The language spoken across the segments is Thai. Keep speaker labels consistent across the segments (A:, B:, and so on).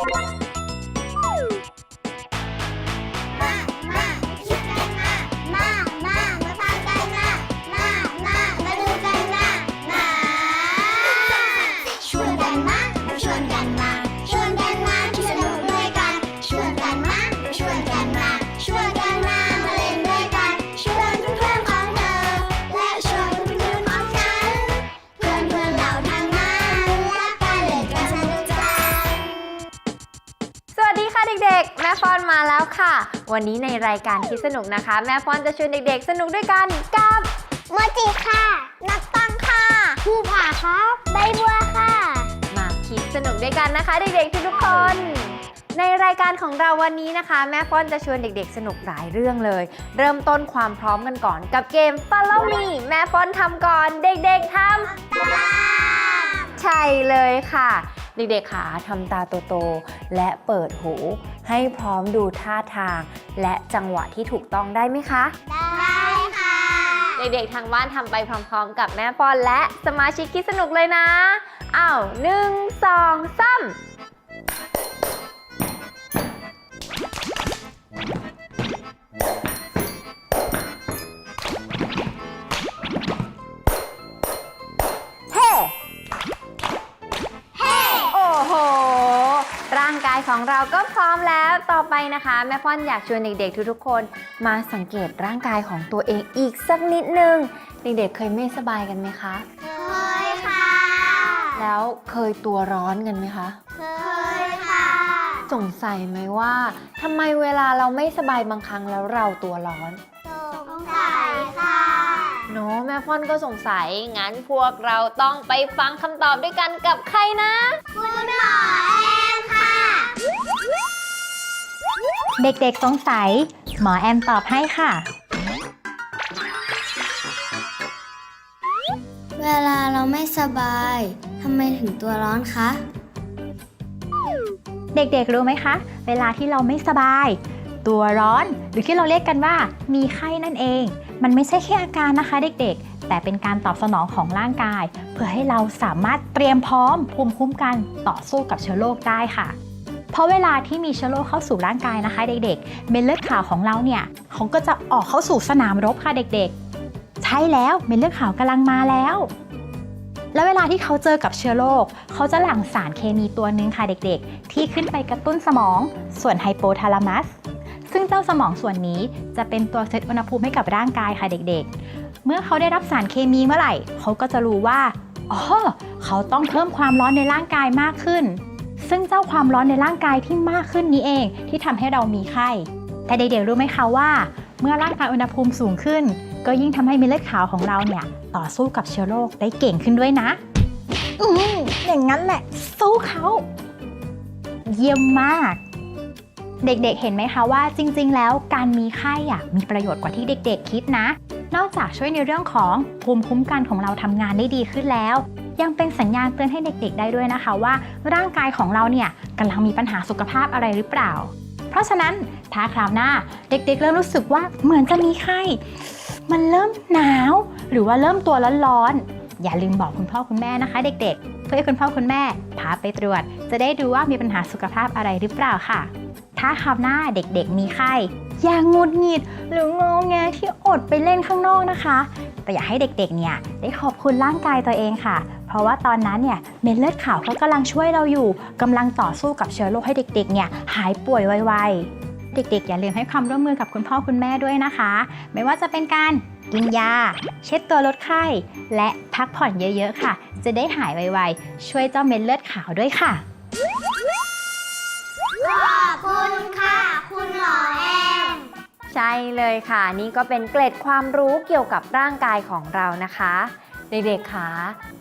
A: ม วันนี้
B: ในรายการคิดสนุกนะคะ แม่ฟอนจะชวนเด็กๆ สนุกด้วยกันกับ
A: โมจิค่ะนักตังค่ะผู้ผ่าครับใบบัวค่ะ
B: มาคิดสนุกด้วยกันนะคะ เด็กๆทุกๆคน ในรายการของเราวันนี้นะคะ แม่ฟอนจะชวนเด็กๆ สนุกหลายเรื่องเลย เริ่มต้นความพร้อมกันก่อนกับเกม Follow Me แม่ฟอนทำก่อนเด็กๆทำใช่เลยค่ะ เด็กๆขาทำตาโตๆและเปิดหู ให้พร้อมดูท่าทาง และจังหวะที่ถูกต้องได้ไหมคะ
A: ได้ค่ะ
B: เด็กๆทางบ้านทำไปพร้อมๆ กับแม่ปอนและสมาชิกคิดสนุกเลยนะอ้าวหนึ่งสองสาม นะคะ แม่พ่อนอยากชวนเด็กๆ ทุกๆ คนมาสังเกตร่างกายของตัวเองอีกสักนิดนึง เด็กๆ เคยไม่สบายกันไหมคะ
A: เคยค่ะ
B: แล้วเคยตัวร้อนกันไหมคะ
A: เคยค่ะ
B: สงสัยไหมว่าทำไมเวลาเราไม่สบายบางครั้งแล้วเราตัวร้อน
A: สงสัยค่ะ
B: เนาะแม่พ่อนก็สงสัย งั้นพวกเราต้องไปฟังคำตอบด้วยกันกับใครนะ
A: คุณหมอ
C: เด็กๆสงสัย หมอแอมตอบให้ค่ะ
D: เวลาเราไม่สบายทำไมถึงตัวร้อนคะ
C: เด็กๆรู้ไหมคะ เวลาที่เราไม่สบาย ตัวร้อนหรือที่เราเรียกกันว่า มีไข้นั่นเอง มันไม่ใช่แค่อาการนะคะ เด็กๆ แต่เป็นการตอบสนองของร่างกาย เพื่อให้เราสามารถเตรียมพร้อมภูมิคุ้มกันต่อสู้กับเชื้อโรคได้ค่ะ เพราะเวลาที่มีเชื้อโรคเข้าสู่ร่างกายนะคะเด็กๆ เม็ดเลือดขาวของเราเนี่ยเขาก็จะออกเข้าสู่สนามรบค่ะเด็กๆ ใช่แล้วเม็ดเลือดขาวกำลังมาแล้ว แล้วเวลาที่เขาเจอกับเชื้อโรคเขาจะหลั่งสารเคมีตัวหนึ่งค่ะเด็กๆ ที่ขึ้นไปกระตุ้นสมอง ส่วนไฮโปทาลามัสซึ่งเจ้าสมองส่วนนี้จะเป็นตัวเซตอุณหภูมิให้กับร่างกายค่ะเด็กๆ เมื่อเขาได้รับสารเคมีเมื่อไหร่ เขาก็จะรู้ว่า อ๋อ เขาต้องเพิ่มความร้อนในร่างกายมากขึ้น ซึ่งเจ้าความร้อนในร่างกายที่มากขึ้นนี้เองที่ทำให้เรามีไข้ แต่เด็กๆรู้ไหมคะว่า เมื่อร่างกายอุณหภูมิสูงขึ้น ก็ยิ่งทำให้เม็ดเลือดขาวของเราเนี่ยต่อสู้กับเชื้อโรคได้เก่งขึ้นด้วยนะ อืมอย่างนั้นแหละ สู้เขาเยี่ยมมาก เด็กๆเห็นไหมคะว่าจริง ๆ แล้วการมีไข้อะมีประโยชน์กว่าที่เด็ก ๆ คิดนะ นอกจากช่วยในเรื่องของภูมิคุ้มกันของเราทำงานได้ดีขึ้นแล้ว ยังเป็นสัญญาณเตือนให้เด็กๆ ได้ด้วยนะคะว่า ร่างกายของเราเนี่ยกำลังมีปัญหาสุขภาพอะไรหรือเปล่า เพราะฉะนั้นถ้าคราวหน้าเด็กๆเริ่มรู้สึกว่าเหมือนจะมีไข้ มันเริ่มหนาว หรือว่าเริ่มตัวร้อนๆอย่าลืมบอกคุณพ่อคุณแม่นะคะ เด็กๆ เพื่อให้คุณพ่อคุณแม่พาไปตรวจ จะได้ดูว่ามีปัญหาสุขภาพอะไรหรือเปล่าค่ะ ถ้าคราวหน้าเด็กๆ มีไข้อย่างงุดหงิดหรืองอแงที่อดไปเล่นข้างนอกนะคะ แต่อยากให้เด็กๆ เนี่ยได้ขอบคุณร่างกายตัวเองค่ะ เพราะว่าตอนนั้นเนี่ยเม็ดเลือดขาวเขากำลังช่วยเราอยู่กำลังต่อสู้กับเชื้อโรคให้เด็กๆเนี่ยหายป่วยไวๆ เด็กๆ อย่าลืมให้ความร่วมมือกับคุณพ่อคุณแม่ด้วยนะคะ ไม่ว่าจะเป็นการกินยา เช็ดตัวลดไข้ และพักผ่อนเยอะๆค่ะ จะได้หายไวๆ ช่วยเจ้าเม็ดเลือดขาวด้วยค่ะ
A: ขอบคุณค่ะ คุณหมอแอม
B: ใช่เลยค่ะ นี่ก็เป็นเกร็ดความรู้เกี่ยวกับร่างกายของเรานะคะ เด็กๆขา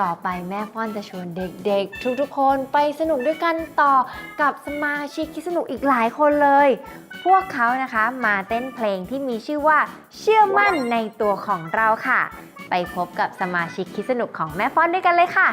B: ต่อไปแม่ฟ้อนจะชวนเด็กๆ ทุกๆคนไปสนุกด้วยกันต่อกับสมาชิกคิดสนุกอีกหลายคนเลย พวกเขานะคะมาเต้นเพลงที่มีชื่อว่าเชื่อมั่นในตัวของเราค่ะ ไปพบกับสมาชิกคิดสนุกของแม่ฟ้อนด้วยกันเลยค่ะ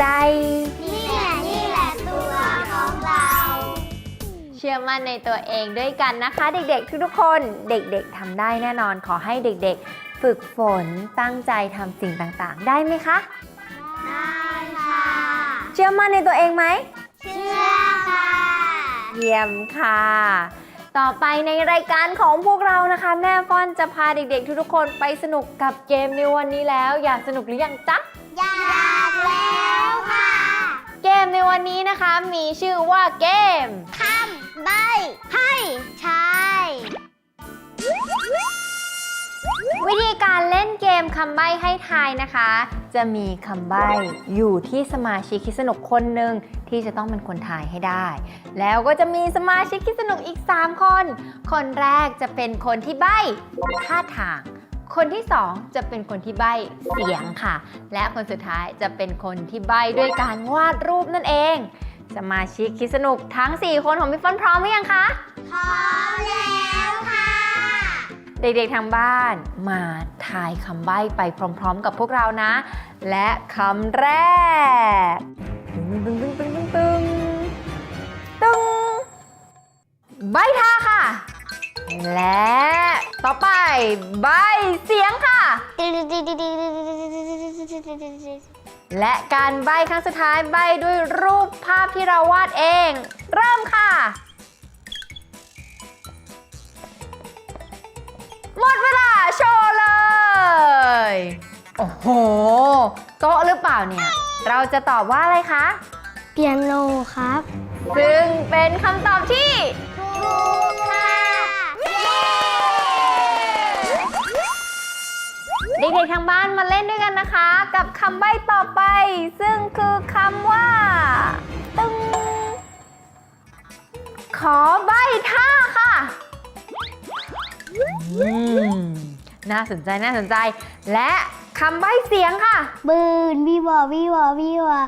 B: ใจ
A: นี่แหละนี่แหละตัวของเรา
B: เชื่อมั่นในตัวเองด้วยกันนะคะ เด็กๆ ทุกๆคนเด็กๆทำได้แน่นอนขอให้เด็กๆ ฝึกฝนตั้งใจทำสิ่งต่างๆ ได้ไหมคะ
A: ได้ค่ะ
B: เชื่อมั่นในตัวเองไหม
A: เชื่อค่ะ
B: เยี่ยมค่ะ ต่อไปในรายการของพวกเรานะคะ แม่ฟ้อนจะพาเด็กๆ ทุกๆคนไปสนุกกับเกมในวันนี้แล้ว อยากสนุกหรือยังจ๊ะ
A: อยากแล้วค่ะ
B: เกมในวันนี้นะคะมีชื่อว่าเกม
A: คำใบให้ใช้
B: วิธีการเล่นเกมคำใบ้ให้ทายนะคะ จะมีคำใบ้อยู่ที่สมาชิกคิดสนุกคนหนึ่งที่จะต้องเป็นคนทายให้ได้ แล้วก็จะมีสมาชิกคิดสนุกอีก 3 คน คนแรกจะเป็นคนที่ใบ้ท่าทาง คนที่ 2 จะเป็นคนที่ใบ้เสียงค่ะ และคนสุดท้ายจะเป็นคนที่ใบ้ด้วยการวาดรูปนั่นเอง สมาชิกคิดสนุกทั้ง 4 คนของพี่ฟ้อนพร้อมหรือยังคะ
A: พร้อมแล้วค่ะ
B: เด็กๆทางบ้านมาทายคำใบ้ไปพร้อม ๆ กับพวกเรานะ และคำแรกตึงตึงตึงตึงตึงตึงตึงใบท่าค่ะ และ ต่อไปใบเสียงค่ะ และการใบครั้งสุดท้ายใบด้วยรูปภาพที่เราวาดเอง เริ่มค่ะ หมดเวลาโชว์เลย โอ้โห โต๊ะหรือเปล่าเนี่ย เราจะตอบว่าอะไรคะ
A: เปียโนครับ
B: ซึ่งเป็นคำตอบที่ เด็กๆทางบ้านมาเล่นด้วยกันนะคะ กับคำใบ้ต่อไป ซึ่งคือคำว่า ตึง ขอใบ้ท่าค่ะอืมน่าสนใจน่าสนใจ และคำใบ้เสียงค่ะ
A: บืนวิวาวิวาวิวา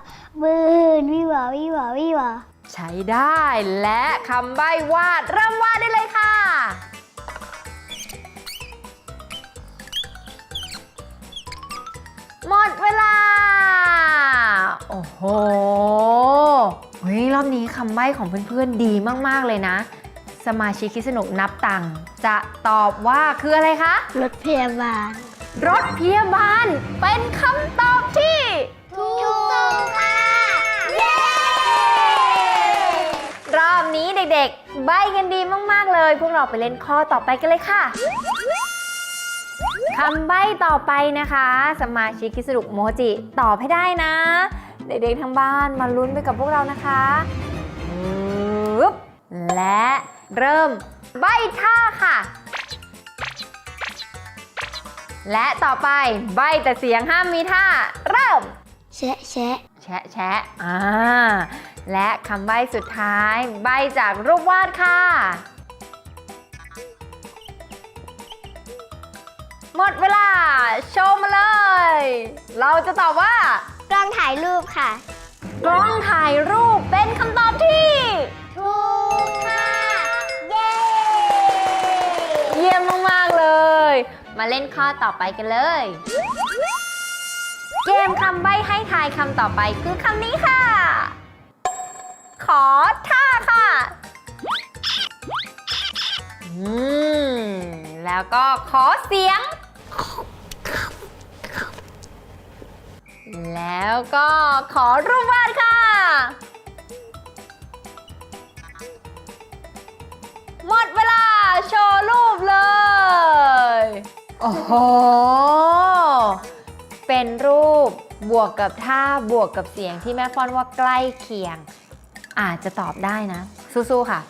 A: บืนวิวาวิวาวิวา
B: ใช้ได้และคำใบ้วาดเริ่มวาดได้เลยค่ะ หมดเวลา โอ้โหเฮ้ยรอบนี้คำใบ้ของเพื่อนๆดีมากๆเลยนะ สมาชิกคิดสนุกนับตังค์จะตอบว่าคืออะไรคะ
A: รถพยาบาล
B: รถพยาบาลเป็นคำตอบที่
A: ถูกค่ะ เย้
B: รอบนี้เด็กๆ ใบกันดีมากๆเลย พวกเราไปเล่นข้อต่อไปกันเลยค่ะ คำใบ้ต่อไปนะคะ สมาชิกคิดสนุกโมจิ ตอบให้ได้นะ เด็กๆทางบ้านมาลุ้นไปกับพวกเรานะคะปึ๊บและเริ่มใบ้ท่าค่ะ และต่อไปใบ้แต่เสียงห้ามมีท่า เริ่ม
A: แชะแชะ
B: แชะแชะอ่าและคำใบ้สุดท้าย ใบ้จากรูปวาดค่ะ มดเวลา โชว์มาเลย เราจะตอบว่า
A: กล้องถ่ายรูปค่ะ
B: กล้องถ่ายรูปเป็นคำตอบที่
A: ถูกค่ะ เย้
B: เยี่ยมมากๆเลย มาเล่นข้อต่อไปกันเลย เกมคำใบ้ให้ทายคำต่อไปคือคำนี้ค่ะ ขอท่าค่ะ อืม แล้วก็ขอเสียง แล้วก็ขอรูปวาดค่ะ หมดเวลาโชว์รูปเลย โอ้โห เป็นรูปบวกกับท่าบวกกับเสียงที่แม่ฟอนว่าใกล้เคียง อาจจะตอบได้นะ สู้ๆค่ะ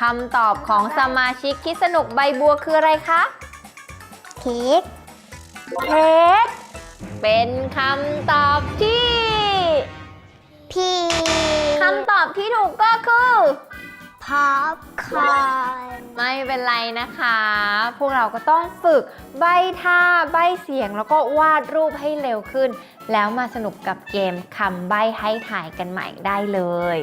B: คำตอบของสมาชิกคิดสนุกใบบัวคืออะไรคะ
A: เค้ก
B: เค้ก เป็นคำตอบที่
A: พี่
B: คำตอบที่ถูกก็คือ
A: พอปคอร์น
B: ไม่เป็นไรนะคะ พวกเราก็ต้องฝึกใบท่าใบเสียงแล้วก็วาดรูปให้เร็วขึ้น แล้วมาสนุกกับเกมคำใบให้ถ่ายกันใหม่ได้เลย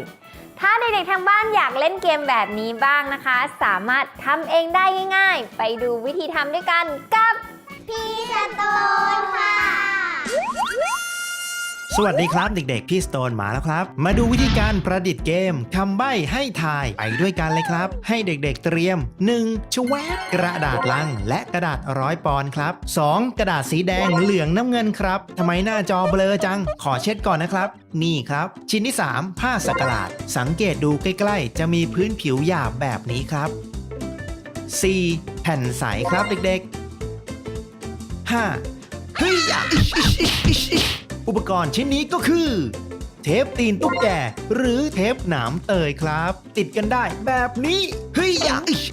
B: ถ้าเด็กๆทางบ้านอยากเล่นเกมแบบนี้บ้างนะคะ สามารถทำเองได้ง่าย ๆ ไปดูวิธีทำด้วยกันกับ
A: พี่สโตนค่ะ
E: สวัสดีครับเด็กๆ พี่สโตนมาแล้วครับ มาดูวิธีการประดิษฐ์เกมคำใบ้ให้ทายไปด้วยกันเลยครับ ให้เด็กๆเตรียม 1. ชวกกระดาษลัง และกระดาษร้อยปอนครับ 2. กระดาษสีแดงเหลืองน้ำเงินครับทำไมหน้าจอเบลอจัง ขอเช็ดก่อนนะครับ นี่ครับ ชิ้นที่ 3 ผ้าสักหลาด สังเกตดูใกล้ๆ จะมีพื้นผิวหยาบแบบนี้ครับ 4. แผ่นใสครับเด็กๆ 5. เฮ้ย อุปกรณ์ชิ้นนี้ก็คือ เทปตีนตุ๊กแก หรือเทปหนามเตยครับ ติดกันได้แบบนี้เฮ้ยอย่าอิช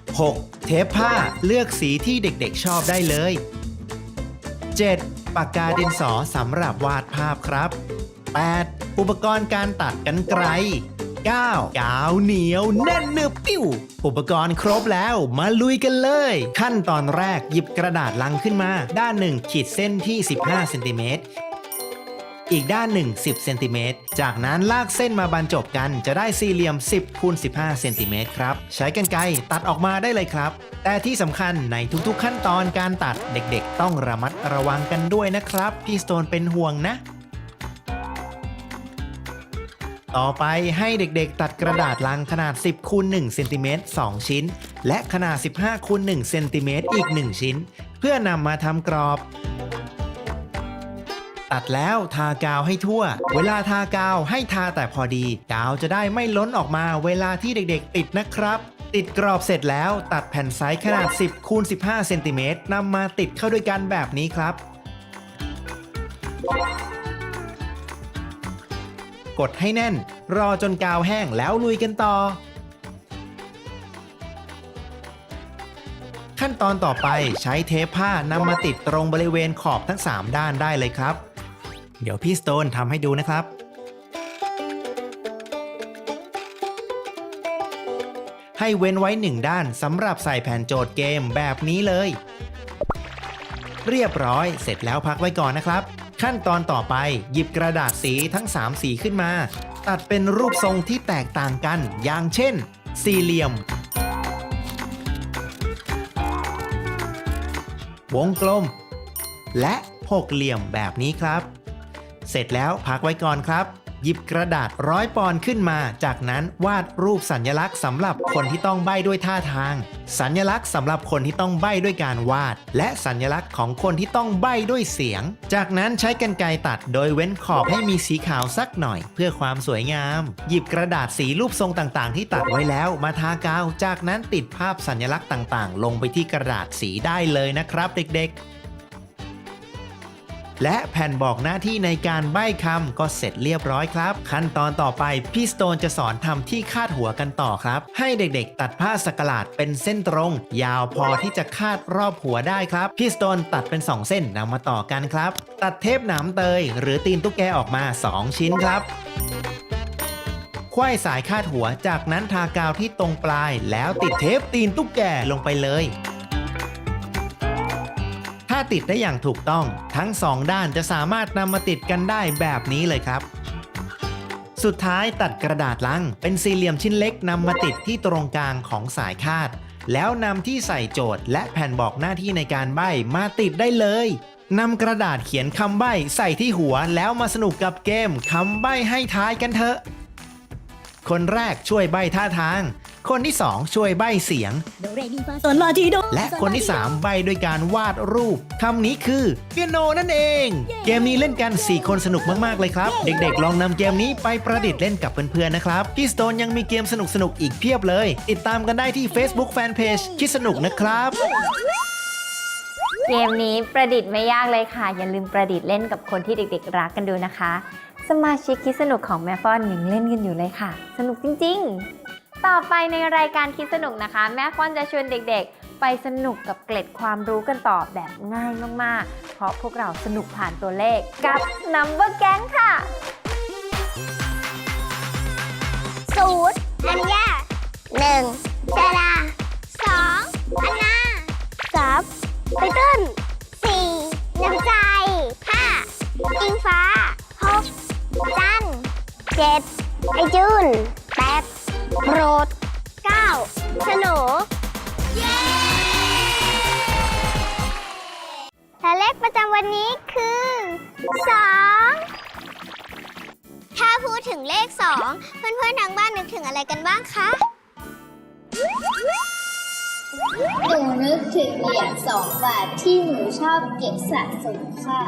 E: 6. เทปผ้าเลือกสีที่เด็กๆชอบได้เลย 7. ปากกาดินสอสำหรับวาดภาพครับ 8. อุปกรณ์การตัดกันไกล 9. กาวเหนียวแน่นหนึบปิ้ว อุปกรณ์ครบแล้วมาลุยกันเลย ขั้นตอนแรกหยิบกระดาษลังขึ้นมา ด้านหนึ่งขีดเส้นที่ 15เซนติเมตรอีกด้านหนึ่ง10เซนติเมตร จากนั้นลากเส้นมาบรรจบกันจะได้สี่เหลี่ยม 10คูณ15เซนติเมตรครับ ใช้กรรไกรตัดออกมาได้เลยครับ แต่ที่สำคัญในทุกๆขั้นตอนการตัดเด็กๆ ต้องระมัดระวังกันด้วยนะครับ พี่สโตนเป็นห่วงนะ ต่อไปให้เด็กๆ ตัดกระดาษลังขนาด 10คูณ1เซนติเมตร2ชิ้น และขนาด 15คูณ1เซนติเมตรอีก 1 ชิ้น เพื่อนำมาทำกรอบ ตัดแล้วทากาวให้ทั่ว เวลาทากาวให้ทาแต่พอดี กาวจะได้ไม่ล้นออกมาเวลาที่เด็กๆ ติดนะครับ ติดกรอบเสร็จแล้วตัดแผ่นไซส์ขนาด 10คูณ15เซนติเมตรนำมาติดเข้าด้วยกันแบบนี้ครับ กดให้แน่น รอจนกาวแห้งแล้วลุยกันต่อ ขั้นตอนต่อไปใช้เทปผ้านำมาติดตรงบริเวณขอบทั้ง 3 ด้านได้เลยครับ เดี๋ยวพี่สโตนทำให้ดูนะครับให้เว้นไว้หนึ่งด้านสำหรับใส่แผ่นโจทย์เกมแบบนี้เลย เรียบร้อยเสร็จแล้วพักไว้ก่อนนะครับ ขั้นตอนต่อไปหยิบกระดาษสีทั้ง 3 สีขึ้นมา ตัดเป็นรูปทรงที่แตกต่างกัน อย่างเช่น สี่เหลี่ยม วงกลม และหกเหลี่ยมแบบนี้ครับ เสร็จแล้วพักไว้ก่อนครับ หยิบกระดาษร้อยปอนขึ้นมา จากนั้นวาดรูปสัญลักษณ์สำหรับคนที่ต้องใบ้ด้วยท่าทาง สัญลักษณ์สำหรับคนที่ต้องใบ้ด้วยการวาด และสัญลักษณ์ของคนที่ต้องใบ้ด้วยเสียง จากนั้นใช้กรรไกรตัดโดยเว้นขอบให้มีสีขาวสักหน่อย เพื่อความสวยงาม หยิบกระดาษสีรูปทรงต่างๆ ที่ตัดไว้แล้วมาทากาว จากนั้นติดภาพสัญลักษณ์ต่างๆ ลงไปที่กระดาษสีได้เลยนะครับ เด็กๆ และแผ่นบอกหน้าที่ในการใบ้คำก็เสร็จเรียบร้อยครับ ขั้นตอนต่อไปพี่สโตนจะสอนทำที่คาดหัวกันต่อครับ ให้เด็กๆ ตัดผ้าสกลาดเป็นเส้นตรง ยาวพอที่จะคาดรอบหัวได้ครับ พี่สโตนตัดเป็น 2 เส้นนำมาต่อกันครับ ตัดเทปหนามเตย หรือตีนตุ๊กแกออกมา 2 ชิ้นครับควายสายคาดหัว จากนั้นทากาวที่ตรงปลาย แล้วติดเทปตีนตุ๊กแกลงไปเลย ติดได้อย่างถูกต้อง ทั้งสองด้านจะสามารถนำมาติดกันได้แบบนี้เลยครับ สุดท้ายตัดกระดาษลัง เป็นสี่เหลี่ยมชิ้นเล็กนำมาติดที่ตรงกลางของสายคาด แล้วนำที่ใส่โจทย์ และแผ่นบอกหน้าที่ในการใบ้มาติดได้เลยนำกระดาษเขียนคำใบ้ใส่ที่หัวแล้วมาสนุกกับเกมคำใบ้ให้ท้ายกันเถอะ คนแรกช่วยใบ้ท่าทาง คนที่สองช่วยใบ้เสียงและคนที่ 3 ใบด้วยการวาดรูปคำนี้คือเปียโนนั่นเอง เกมนี้เล่นกัน 4 คนสนุกมาก ๆ เลยครับ เด็กๆ ลองนำเกมนี้ไปประดิษฐ์เล่นกับเพื่อนๆนะครับพี่สโตนยังมีเกมสนุกๆอีกเพียบเลย ติดตามกันได้ที่ Facebook Fanpage คิดสนุกนะครับ
B: เกมนี้ประดิษฐ์ไม่ยากเลยค่ะ อย่าลืมประดิษฐ์เล่นกับคนที่เด็กๆ รักกันดูนะคะ สมาชิกคิดสนุกของแม่ฟ้อนยังเล่นกันอยู่เลยค่ะ สนุกจริง ๆ ต่อไปในรายการคิดสนุกนะคะ แม่ฟ้อนจะชวนเด็กๆ ไปสนุกกับเกล็ดความรู้กันต่อแบบง่ายมากๆ เพราะพวกเราสนุกผ่านตัวเลขกับ Number Gang ค่ะ
A: ศูนย์อัญญาหนึ่งชาดาสองอันนาสามไปต้นสี่น้ำใจห้าอิงฟ้าหกจันเจ็ดไอจุน ดโปรดเก้าสโหนและเลขประจำวันนี้คือสองถ้าพูดถึงเลขสองเพื่อนๆทางบ้านนึกถึงอะไรกันบ้างคะ
F: หนูนึกถึงเหรียญสองบาทที่หนูชอบเก็บสะสมค่ะ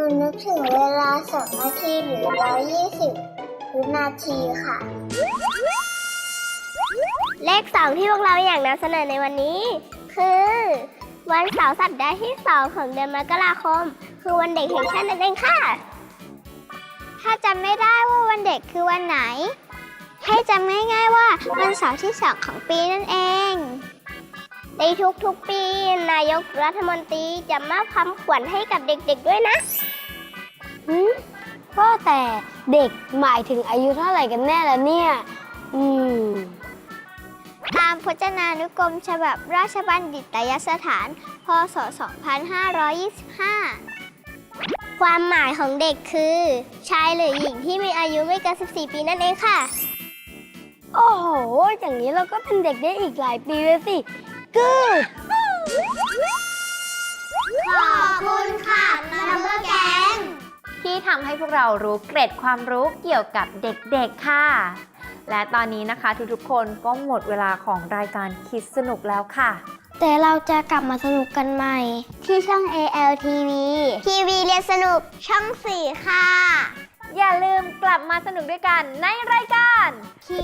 A: นูนึกถึงเวลาสองนาทีหรือร้อยยี่สิบวินาทีค่ะ เลขสองที่พวกเราอยากนำเสนอในวันนี้ คือ วันเสาร์สัปดาห์ที่สองของเดือนมกราคม คือวันเด็กแห่งชาตินั่นเองค่ะ ถ้าจำไม่ได้ว่าวันเด็กคือวันไหน ให้จำง่ายๆว่าวันเสาร์ที่สองของปีนั่นเองในทุกๆปี นายกรัฐมนตรีจะมอบคำขวัญให้กับเด็กๆด้วยนะ ก็แต่เด็กหมายถึงอายุเท่าไหร่กันแน่แล้วเนี่ย อืม ตามพจนานุกรมฉบับราชบัณฑิตยสถาน พศ 2525 ความหมายของเด็กคือ ชายหรือหญิงที่มีอายุไม่เกิน 14 ปีนั่นเองค่ะ โอ้โห อย่างนี้เราก็เป็นเด็กได้อีกหลายปีเลยสิกูด ขอบคุณค่ะนัมเบอร์แกง
B: ที่ทำให้พวกเรารู้เกร็ดความรู้เกี่ยวกับเด็กๆค่ะ และตอนนี้นะคะทุกๆคนก็หมดเวลาของรายการคิดสนุกแล้วค่ะ
A: แต่เราจะกลับมาสนุกกันใหม่ ที่ช่อง ALTV ทีวีเรียนสนุกช่อง 4 ค่ะ
B: อย่าลืมกลับมาสนุกด้วยกันในรายการ
A: คิ